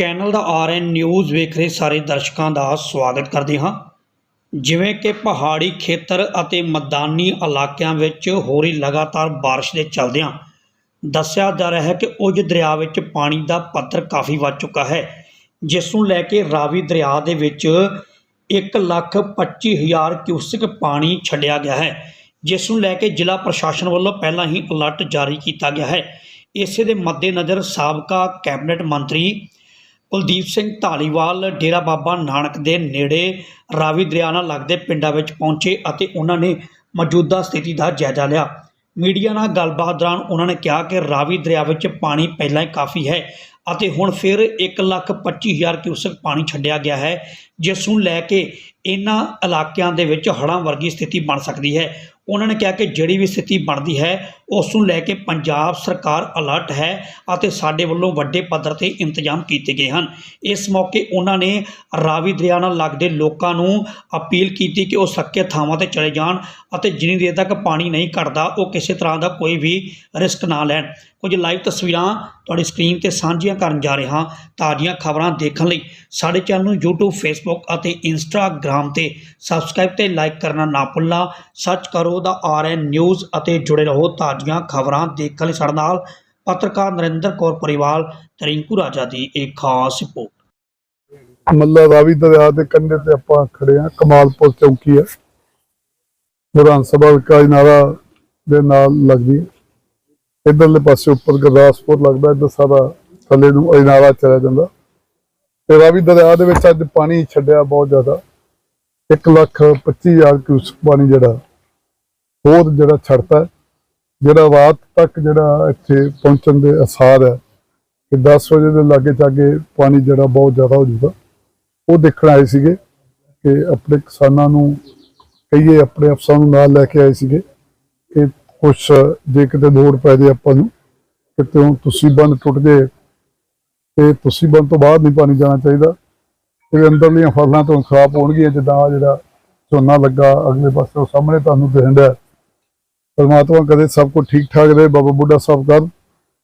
Channel ਦਾ RN news ਵੇਖ ਰਹੇ ਸਾਰੇ ਦਰਸ਼ਕਾਂ ਦਾ ਸਵਾਗਤ ਕਰਦੇ ਹਾਂ। ਜਿਵੇਂ ਕਿ ਪਹਾੜੀ ਖੇਤਰ ਅਤੇ ਮੈਦਾਨੀ ਇਲਾਕਿਆਂ ਵਿੱਚ ਹੋ ਰਹੀ ਲਗਾਤਾਰ ਬਾਰਿਸ਼ ਦੇ ਚੱਲਦਿਆਂ ਦੱਸਿਆ ਜਾ ਰਿਹਾ ਹੈ ਕਿ ਉਜ ਦਰਿਆ ਵਿੱਚ ਪਾਣੀ ਦਾ ਪੱਧਰ ਕਾਫੀ ਵੱਧ ਚੁੱਕਾ ਹੈ, ਜਿਸ ਨੂੰ ਲੈ ਕੇ ਰਾਵੀ ਦਰਿਆ ਦੇ ਵਿੱਚ ਇੱਕ ਲੱਖ ਪੱਚੀ ਹਜ਼ਾਰ ਕਿਊਸਕ ਪਾਣੀ ਛੱਡਿਆ ਗਿਆ ਹੈ, ਜਿਸ ਨੂੰ ਲੈ ਕੇ ਜ਼ਿਲ੍ਹਾ ਪ੍ਰਸ਼ਾਸਨ ਵੱਲੋਂ ਪਹਿਲਾਂ ਹੀ ਅਲਰਟ ਜਾਰੀ ਕੀਤਾ ਗਿਆ ਹੈ। ਇਸੇ ਦੇ ਮੱਦੇਨਜ਼ਰ ਸਾਬਕਾ ਕੈਬਨਿਟ ਮੰਤਰੀ ਕੁਲਦੀਪ ਸਿੰਘ ਧਾਲੀਵਾਲ ਡੇਰਾ ਬਾਬਾ ਨਾਨਕ ਦੇ ਨੇੜੇ ਰਾਵੀ ਦਰਿਆ ਨਾਲ ਲੱਗਦੇ ਪਿੰਡਾਂ ਵਿੱਚ ਪਹੁੰਚੇ ਅਤੇ ਉਹਨਾਂ ਨੇ ਮੌਜੂਦਾ ਸਥਿਤੀ ਦਾ ਜਾਇਜ਼ਾ ਲਿਆ। ਮੀਡੀਆ ਨਾਲ ਗੱਲਬਾਤ ਦੌਰਾਨ ਉਹਨਾਂ ਨੇ ਕਿਹਾ ਕਿ ਰਾਵੀ ਦਰਿਆ ਵਿੱਚ ਪਾਣੀ ਪਹਿਲਾਂ ਹੀ ਕਾਫੀ ਹੈ ਅਤੇ ਹੁਣ ਫਿਰ 125000 ਕਿਊਸਕ ਪਾਣੀ ਛੱਡਿਆ ਗਿਆ ਹੈ, ਜਿਸ ਨੂੰ ਲੈ ਕੇ ਇਹਨਾਂ ਇਲਾਕਿਆਂ ਦੇ ਵਿੱਚ ਹੜ੍ਹਾਂ ਵਰਗੀ ਸਥਿਤੀ ਬਣ ਸਕਦੀ ਹੈ। ਉਹਨਾਂ ਨੇ ਕਿਹਾ ਕਿ ਜਿਹੜੀ ਵੀ ਸਥਿਤੀ ਬਣਦੀ ਹੈ ਉਸ ਨੂੰ ਲੈ ਕੇ ਪੰਜਾਬ ਸਰਕਾਰ ਅਲਰਟ ਹੈ ਅਤੇ ਸਾਡੇ ਵੱਲੋਂ ਵੱਡੇ ਪੱਧਰ ਤੇ ਇੰਤਜ਼ਾਮ ਕੀਤੇ ਗਏ ਹਨ। ਇਸ ਮੌਕੇ ਉਹਨਾਂ ਨੇ ਰਾਵੀ ਦਰਿਆ ਨਾਲ ਲੱਗਦੇ ਲੋਕਾਂ ਨੂੰ ਅਪੀਲ ਕੀਤੀ ਕਿ ਉਹ ਸੱਕੇ ਥਾਵਾਂ ਤੇ ਚਲੇ ਜਾਣ ਅਤੇ ਜਿੰਨੀ ਦੇਰ ਤੱਕ ਪਾਣੀ ਨਹੀਂ ਘਟਦਾ, ਉਹ ਕਿਸੇ ਤਰ੍ਹਾਂ ਦਾ ਕੋਈ ਵੀ ਰਿਸਕ ਨਾ ਲੈਣ। ਕੁਝ ਲਾਈਵ ਤਸਵੀਰਾਂ ਤੁਹਾਡੀ ਸਕਰੀਨ ਤੇ ਸਾਂਝੀਆਂ ਕਰਨ ਜਾ ਰਿਹਾ ਤਾਜ਼ੀਆਂ ਖਬਰਾਂ ਦੇਖਣ ਲਈ ਸਾਡੇ ਚੈਨਲ ਨੂੰ YouTube, Facebook ਅਤੇ Instagram ਤੇ ਸਬਸਕ੍ਰਾਈਬ ਤੇ ਲਾਈਕ ਕਰਨਾ ਨਾ ਭੁੱਲਣਾ। ਸਰਚ ਕਰੋ ਦਾ ਆਰਐਨ ਨਿਊਜ਼ ਅਤੇ ਜੁੜੇ ਰਹੋ ਤਾਜ਼ੀਆਂ ਖਬਰਾਂ ਦੇਖਣ ਲਈ ਸਾਡੇ ਨਾਲ ਪੱਤਰਕਾਰ ਨਰਿੰਦਰ ਕੌਰ ਪਰਿਵਾਲ ਤੇ ਰਾਜਾ ਦੀ ਇੱਕ ਖਾਸ ਰਿਪੋਰਟ। ਮੱਲਾ ਰਾਵੀ ਦਰਿਆ ਦੇ ਕੰਢੇ ਤੇ ਆਪਾਂ ਖੜੇ ਆ ਕਮਾਲਪੁਰ ਚੌਕੀ ਹੈ। ਵਿਧਾਨ ਸਭਾ ਵਿਕਾਸ ਨਾਰਾ ਦੇ ਨਾਲ ਲੱਗਦੀ ਹੈ। ਪਾਸੇ ਉੱਪਰ ਗੁਰਦਾਸਪੁਰ ਲੱਗਦਾ ਇੱਧਰ ਸਾਰਾ ਥੱਲੇ ਨੂੰ ਅਜਨਾਲਾ ਚਲਾ ਜਾਂਦਾ। ਤੇ ਰਾਵੀ ਦਰਿਆ ਦੇ ਵਿੱਚ ਅੱਜ ਪਾਣੀ ਛੱਡਿਆ ਬਹੁਤ ਜ਼ਿਆਦਾ। 1 ਲੱਖ 25 ਹਜ਼ਾਰ ਕਿਊਸਕ ਪਾਣੀ ਜਿਹੜਾ ਹੋਰ ਜਿਹੜਾ ਛੱਡਦਾ ਹੈ, ਜਿਹੜਾ ਰਾਤ ਤੱਕ ਜਿਹੜਾ ਇੱਥੇ ਪਹੁੰਚਣ ਦੇ ਅਸਾਰ ਹੈ ਕਿ 10 ਵਜੇ ਦੇ ਲਾਗੇ ਚਾਗੇ ਪਾਣੀ ਜਿਹੜਾ ਬਹੁਤ ਜ਼ਿਆਦਾ ਹੋ ਜੂਗਾ ਉਹ ਦੇਖਣ ਆਏ ਸੀਗੇ ਕਿ ਆਪਣੇ ਕਿਸਾਨਾਂ ਨੂੰ, ਕਈਏ ਆਪਣੇ ਅਫਸਰਾਂ ਨੂੰ ਨਾਲ ਲੈ ਕੇ ਆਏ ਸੀਗੇ ਕਿ ਕੁਛ ਜੇ ਕਿਤੇ ਲੋੜ ਪੈ ਜੇ ਆਪਾਂ ਨੂੰ ਕਿਤੇ ਤੁਸੀਂ ਬੰਦ ਟੁੱਟ ਜੇ ਤੇ ਤੁਸੀਂ ਬੰਦ ਤੋਂ ਬਾਅਦ ਨਹੀਂ ਪਾਣੀ ਜਾਣਾ ਚਾਹੀਦਾ, ਤੇ ਅੰਦਰਲੀਆਂ ਫਸਲਾਂ ਤੋਂ ਖਰਾਬ ਹੋਣਗੀਆਂ ਜਿੱਦਾਂ ਜਿਹੜਾ ਝੋਨਾ ਲੱਗਾ ਅਗਲੇ ਪਾਸੇ ਉਹ ਸਾਹਮਣੇ ਤੁਹਾਨੂੰ ਦਿਖਣ ਪਰਮਾਤਮਾ ਕਦੇ ਸਭ ਕੁਝ ਠੀਕ ਠਾਕ ਰਹੇ ਬਾਬਾ ਬੁੱਢਾ ਸਾਹਿਬ ਕਰ।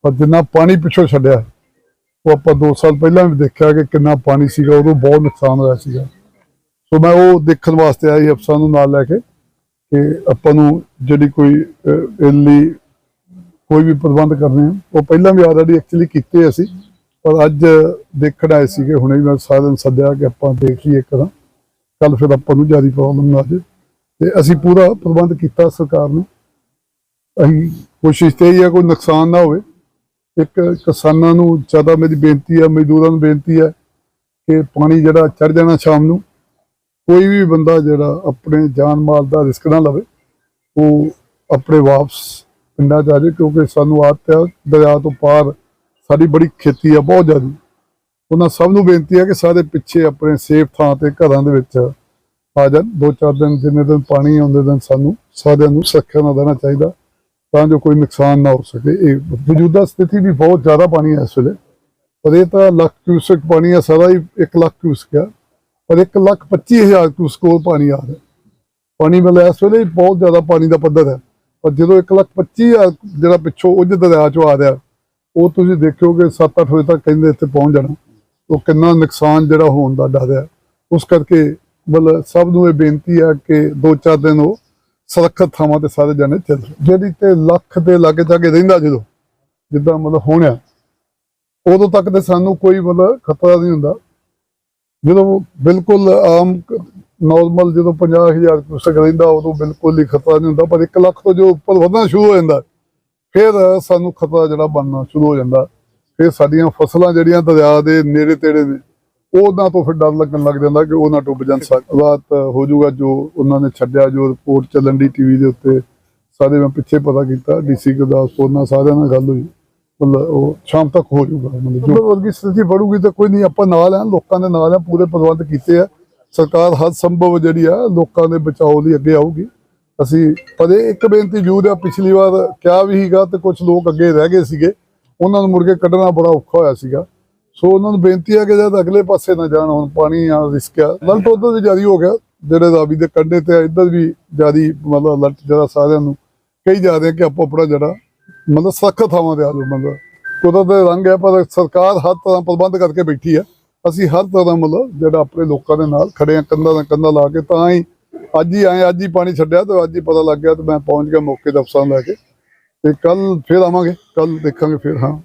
ਪਰ ਜਿੰਨਾ ਪਾਣੀ ਪਿੱਛੋਂ ਛੱਡਿਆ ਉਹ ਆਪਾਂ 2 ਸਾਲ ਪਹਿਲਾਂ ਵੀ ਦੇਖਿਆ ਕਿ ਕਿੰਨਾ ਪਾਣੀ ਸੀਗਾ ਉਦੋਂ ਬਹੁਤ ਨੁਕਸਾਨ ਹੋਇਆ ਸੀਗਾ। ਸੋ ਮੈਂ ਉਹ ਦੇਖਣ ਵਾਸਤੇ ਆਈ ਅਫਸਰਾਂ ਨੂੰ ਨਾਲ ਲੈ ਕੇ ਕਿ ਆਪਾਂ ਨੂੰ ਜਿਹੜੀ ਕੋਈ ਅਹ, ਲਈ ਕੋਈ ਵੀ ਪ੍ਰਬੰਧ ਕਰਨੇ ਆ। ਉਹ ਪਹਿਲਾਂ ਵੀ ਆਲਰੇਡੀ ਐਕਚੁਅਲੀ ਕੀਤੇ ਅਸੀਂ ਪਰ ਅੱਜ ਦੇਖਣ ਆਏ ਸੀਗੇ ਹੁਣੇ ਮੈਂ ਸਾਰਿਆਂ ਨੂੰ ਸੱਦਿਆ ਕਿ ਆਪਾਂ ਦੇਖ ਲਈਏ ਕਰਾਂ ਕੱਲ ਫਿਰ ਆਪਾਂ ਨੂੰ ਜ਼ਿਆਦਾ ਪ੍ਰੋਬਲਮ ਨਾ ਆ ਜੇ ਤੇ ਅਸੀਂ ਪੂਰਾ ਪ੍ਰਬੰਧ ਕੀਤਾ ਸਰਕਾਰ ਨੇ। ਅਸੀਂ ਕੋਸ਼ਿਸ਼ ਤੇ ਹੀ ਹੈ ਕੋਈ ਨੁਕਸਾਨ ਨਾ ਹੋਵੇ। ਇੱਕ ਕਿਸਾਨਾਂ ਨੂੰ ਜ਼ਿਆਦਾ ਮੇਰੀ ਬੇਨਤੀ ਆ, ਮਜ਼ਦੂਰਾਂ ਨੂੰ ਬੇਨਤੀ ਹੈ ਕਿ ਪਾਣੀ ਜਿਹੜਾ ਚੜ ਜਾਣਾ ਸ਼ਾਮ ਨੂੰ, ਕੋਈ ਵੀ ਬੰਦਾ ਜਿਹੜਾ ਆਪਣੇ ਜਾਨ ਮਾਲ ਦਾ ਰਿਸਕ ਨਾ ਲਵੇ, ਉਹ ਆਪਣੇ ਵਾਪਸ ਪਿੰਡਾਂ ਚ ਆ ਜਾਏ ਕਿਉਂਕਿ ਸਾਨੂੰ ਆਦਤ ਹੈ ਦਰਿਆ ਤੋਂ ਪਾਰ ਸਾਡੀ ਬੜੀ ਖੇਤੀ ਆ, ਬਹੁਤ ਜ਼ਿਆਦਾ। ਉਹਨਾਂ ਸਭ ਨੂੰ ਬੇਨਤੀ ਆ ਕਿ ਸਾਰੇ ਪਿੱਛੇ ਆਪਣੇ ਸੇਫ ਥਾਂ ਤੇ ਘਰਾਂ ਦੇ ਵਿੱਚ ਆ ਜਾਣ। ਦੋ ਚਾਰ ਦਿਨ, ਜਿੰਨੇ ਦਿਨ ਪਾਣੀ ਆਉਂਦੇ ਦਿਨ ਸਾਨੂੰ, ਸਾਰਿਆਂ ਨੂੰ ਸੁਰੱਖਿਆ ਨਾਲ ਰਹਿਣਾ ਚਾਹੀਦਾ। ਤਾਂ ਜੋ ਕੋਈ ਨੁਕਸਾਨ ਨਾ ਹੋ ਸਕੇ। ਇਹ ਮੌਜੂਦਾ ਸਥਿਤੀ ਵੀ ਬਹੁਤ ਜ਼ਿਆਦਾ ਪਾਣੀ ਹੈ ਇਸ ਵੇਲੇ। ਪਰ ਇਹ ਤਾਂ ਲੱਖ ਕਿਊਸਕ ਪਾਣੀ ਹੈ, ਸਾਰਾ ਹੀ 1 ਲੱਖ ਕਿਊਸਕ ਹੈ। ਪਰ 1 ਲੱਖ 25 ਹਜ਼ਾਰ ਕਿਊਸਕ ਹੋਰ ਪਾਣੀ ਆ ਰਿਹਾ। ਪਾਣੀ ਮਤਲਬ ਇਸ ਵੇਲੇ ਬਹੁਤ ਜ਼ਿਆਦਾ ਪਾਣੀ ਦਾ ਪੱਧਰ ਹੈ। ਪਰ ਜਦੋਂ 1 ਲੱਖ 25 ਹਜ਼ਾਰ ਜਿਹੜਾ ਪਿੱਛੋਂ ਉੱਜ ਦਰਿਆ ਚੋਂ ਆ ਰਿਹਾ, ਉਹ ਤੁਸੀਂ ਦੇਖੋਗੇ 7-8 ਵਜੇ ਤੱਕ ਕਹਿੰਦੇ ਇੱਥੇ ਪਹੁੰਚ ਜਾਣਾ। ਉਹ ਕਿੰਨਾ ਨੁਕਸਾਨ ਜਿਹੜਾ ਹੋਣ ਦਾ ਡਰ ਹੈ। ਉਸ ਕਰਕੇ ਮਤਲਬ ਸਭ ਨੂੰ ਇਹ ਬੇਨਤੀ ਹੈ ਕਿ 2-4 ਦਿਨ ਉਹ ਸੁਰੱਖਿਅਤ ਥਾਵਾਂ ਤੇ ਸਾਰੇ ਜਾਣੇ ਚੱਲ ਜਿਹੜੀ ਤੇ ਲੱਖ ਦੇ ਲਾਗੇ ਜਾਗੇ ਰਹਿੰਦਾ ਜਦੋਂ, ਜਿੱਦਾਂ ਮਤਲਬ ਹੋਣਿਆ, ਉਦੋਂ ਤੱਕ ਤੇ ਸਾਨੂੰ ਕੋਈ ਮਤਲਬ ਖਤਰਾ ਨਹੀਂ ਹੁੰਦਾ। ਜਦੋਂ ਬਿਲਕੁਲ ਆਮ ਨਾਰਮਲ ਜਦੋਂ 50000 ਕੁਸਕ ਰਹਿੰਦਾ, ਉਦੋਂ ਬਿਲਕੁਲ ਹੀ ਖਤਰਾ ਨਹੀਂ ਹੁੰਦਾ, ਪਰ 1 ਲੱਖ ਤੋਂ ਜੋ ਉੱਪਰ ਵਧਣਾ ਸ਼ੁਰੂ ਹੋ ਜਾਂਦਾ, ਫਿਰ ਸਾਨੂੰ ਖਤਰਾ ਜਿਹੜਾ ਬਣਨਾ ਸ਼ੁਰੂ ਹੋ ਜਾਂਦਾ। ਫਿਰ ਸਾਡੀਆਂ ਫਸਲਾਂ ਜਿਹੜੀਆਂ ਦਰਿਆ ਦੇ ਨੇੜੇ ਤੇੜੇ ਨੇ ਉਹਨਾਂ ਤੋਂ ਫਿਰ ਡਰ ਲੱਗਣ ਲੱਗ ਜਾਂਦਾ ਕਿ ਉਹ ਨਾ ਡੁੱਬ ਜਾਣ। ਰਾਤ ਹੋ ਜਾਊਗਾ ਜੋ ਉਹਨਾਂ ਨੇ ਛੱਡਿਆ, ਜੋ ਰਿਪੋਰਟ ਚੱਲਣ ਦੀ ਟੀਵੀ ਦੇ ਉੱਤੇ। ਸਾਰੇ ਮੈਂ ਪਿੱਛੇ ਪਤਾ ਕੀਤਾ, ਡੀਸੀ ਗੁਰਦਾਸਪੁਰ ਨਾਲ ਸਾਰਿਆਂ ਨਾਲ ਗੱਲ ਹੋਈ। ਮਤਲਬ ਉਹ ਸ਼ਾਮ ਤੱਕ ਹੋ ਜਾਊਗਾ, ਮਤਲਬ ਜੋ ਵਰਗੀ ਸਥਿਤੀ ਬਣੂਗੀ ਤਾਂ ਕੋਈ ਨਹੀਂ, ਆਪਾਂ ਨਾਲ ਆ, ਲੋਕਾਂ ਦੇ ਨਾਲ ਆ, ਪੂਰੇ ਪ੍ਰਬੰਧ ਕੀਤੇ ਆ। ਸਰਕਾਰ ਹਰ ਸੰਭਵ ਜਿਹੜੀ ਆ, ਲੋਕਾਂ ਦੇ ਬਚਾਓ ਲਈ ਅੱਗੇ ਆਊਗੀ। ਅਸੀਂ ਪਰ ਇਹ ਇੱਕ ਬੇਨਤੀ ਜੂਦ ਆ, ਪਿਛਲੀ ਵਾਰ ਕਿਹਾ ਵੀ ਸੀਗਾ ਤੇ ਕੁਝ ਲੋਕ ਅੱਗੇ ਰਹਿ ਗਏ ਸੀਗੇ। ਉਹਨਾਂ ਨੂੰ ਮੁੜ ਕੱਢਣਾ ਬੜਾ ਔਖਾ ਹੋਇਆ ਸੀਗਾ। ਸੋ ਉਹਨਾਂ ਨੂੰ ਬੇਨਤੀ ਹੈ ਕਿ ਜਦ ਅਗਲੇ ਪਾਸੇ ਨਾ ਜਾਣ, ਹੁਣ ਪਾਣੀ ਆ ਰਿਸਕ ਆ। ਅਲਰਟ ਉਧਰ ਵੀ ਜਾਰੀ ਹੋ ਗਿਆ, ਜਿਹੜੇ ਰਾਵੀ ਦੇ ਕੰਢੇ ਤੇ ਆ, ਇੱਧਰ ਵੀ ਜਾਰੀ ਮਤਲਬ ਅਲਰਟ ਜਿਹੜਾ ਸਾਰਿਆਂ ਨੂੰ, ਕਹੀ ਜਾ ਰਹੇ ਕਿ ਆਪੋ ਆਪਣਾ ਜਿਹੜਾ ਮਤਲਬ ਸਖਤ ਥਾਵਾਂ ਤੇ ਆ ਜਾਓ, ਮਤਲਬ ਕੁਦਰਤ ਦੇ ਰੰਗ ਹੈ, ਪਰ ਸਰਕਾਰ ਹਰ ਤਰ੍ਹਾਂ ਪ੍ਰਬੰਧ ਕਰਕੇ ਬੈਠੀ ਹੈ। ਅਸੀਂ ਹਰ ਤਰ੍ਹਾਂ ਮਤਲਬ ਜਿਹੜਾ ਆਪਣੇ ਲੋਕਾਂ ਦੇ ਨਾਲ ਖੜੇ ਆ ਕੰਧਾਂ ਨਾਲ ਕੰਧਾਂ ਲਾ ਕੇ, ਤਾਂ ਹੀ ਅੱਜ ਹੀ ਆਏ, ਅੱਜ ਹੀ ਪਾਣੀ ਛੱਡਿਆ, ਤੇ ਅੱਜ ਹੀ ਪਤਾ ਲੱਗ ਗਿਆ ਤੇ ਮੈਂ ਪਹੁੰਚ ਗਿਆ ਮੌਕੇ ਤੇ ਅਫਸਰਾਂ ਲੈ ਕੇ। ਤੇ ਕੱਲ ਫੇਰ ਆਵਾਂਗੇ ਕੱਲ ਦੇਖਾਂਗੇ ਫੇਰ, ਹਾਂ।